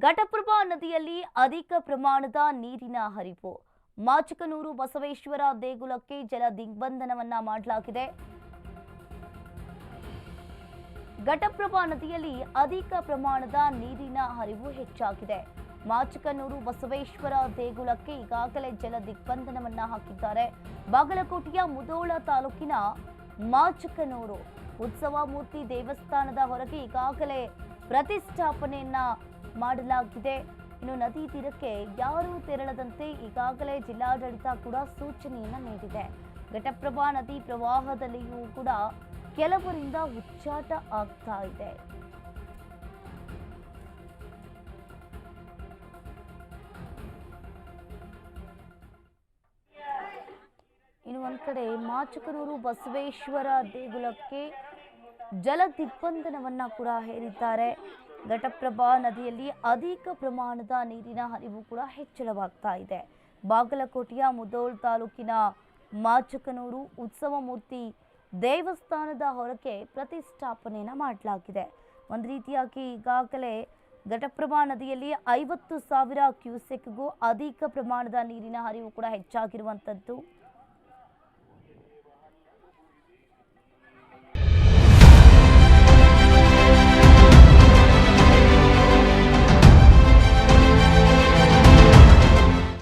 ಘಟಪ್ರಭಾ ನದಿಯಲ್ಲಿ ಅಧಿಕ ಪ್ರಮಾಣದ ನೀರಿನ ಹರಿವು. ಮಾಚಕನೂರು ಬಸವೇಶ್ವರ ದೇಗುಲಕ್ಕೆ ಜಲ ದಿಗ್ಬಂಧನವನ್ನ ಮಾಡಲಾಗಿದೆ. ಘಟಪ್ರಭಾ ನದಿಯಲ್ಲಿ ಅಧಿಕ ಪ್ರಮಾಣದ ನೀರಿನ ಹರಿವು ಹೆಚ್ಚಾಗಿದೆ. ಮಾಚಕನೂರು ಬಸವೇಶ್ವರ ದೇಗುಲಕ್ಕೆ ಈಗಾಗಲೇ ಜಲ ದಿಗ್ಬಂಧನವನ್ನ ಹಾಕಿದ್ದಾರೆ. ಬಾಗಲಕೋಟೆಯ ಮುದೋಳ ತಾಲೂಕಿನ ಮಾಚಕನೂರು. ಉತ್ಸವ ಮೂರ್ತಿ ದೇವಸ್ಥಾನದ ಹೊರಗೆ ಈಗಾಗಲೇ ಪ್ರತಿಷ್ಠಾಪನೆಯನ್ನ ಮಾಡಲಾಗಿದೆ. ಇನ್ನು ನದಿ ತೀರಕ್ಕೆ ಯಾರೂ ತೆರಳದಂತೆ ಈಗಾಗಲೇ ಜಿಲ್ಲಾಡಳಿತ ಕೂಡ ಸೂಚನೆಯನ್ನು ನೀಡಿದೆ. ಘಟಪ್ರಭಾ ನದಿ ಪ್ರವಾಹದಲ್ಲಿಯೂ ಕೂಡ ಕೆಲವರಿಂದ ಉಚ್ಚಾಟ ಆಗ್ತಾ ಇದೆ. ಇನ್ನು ಒಂದ್ ಕಡೆ ಮಾಚಕನೂರು ಬಸವೇಶ್ವರ ದೇಗುಲಕ್ಕೆ ಜಲ ದಿಗ್ಬಂಧನವನ್ನ ಕೂಡ ಹೇರಿದ್ದಾರೆ. ಘಟಪ್ರಭಾ ನದಿಯಲ್ಲಿ ಅಧಿಕ ಪ್ರಮಾಣದ ನೀರಿನ ಹರಿವು ಕೂಡ ಹೆಚ್ಚಳವಾಗ್ತಾ ಇದೆ. ಬಾಗಲಕೋಟೆಯ ಮುದೋಳ್ ತಾಲೂಕಿನ ಮಾಚಕನೂರು ಉತ್ಸವ ಮೂರ್ತಿ ದೇವಸ್ಥಾನದ ಹೊರಗೆ ಪ್ರತಿಷ್ಠಾಪನೆಯನ್ನು ಮಾಡಲಾಗಿದೆ. ಒಂದು ರೀತಿಯಾಗಿ ಈಗಾಗಲೇ ಘಟಪ್ರಭಾ ನದಿಯಲ್ಲಿ ಐವತ್ತು ಸಾವಿರ ಕ್ಯೂಸೆಕ್ಗೂ ಅಧಿಕ ಪ್ರಮಾಣದ ನೀರಿನ ಹರಿವು ಕೂಡ ಹೆಚ್ಚಾಗಿರುವಂಥದ್ದು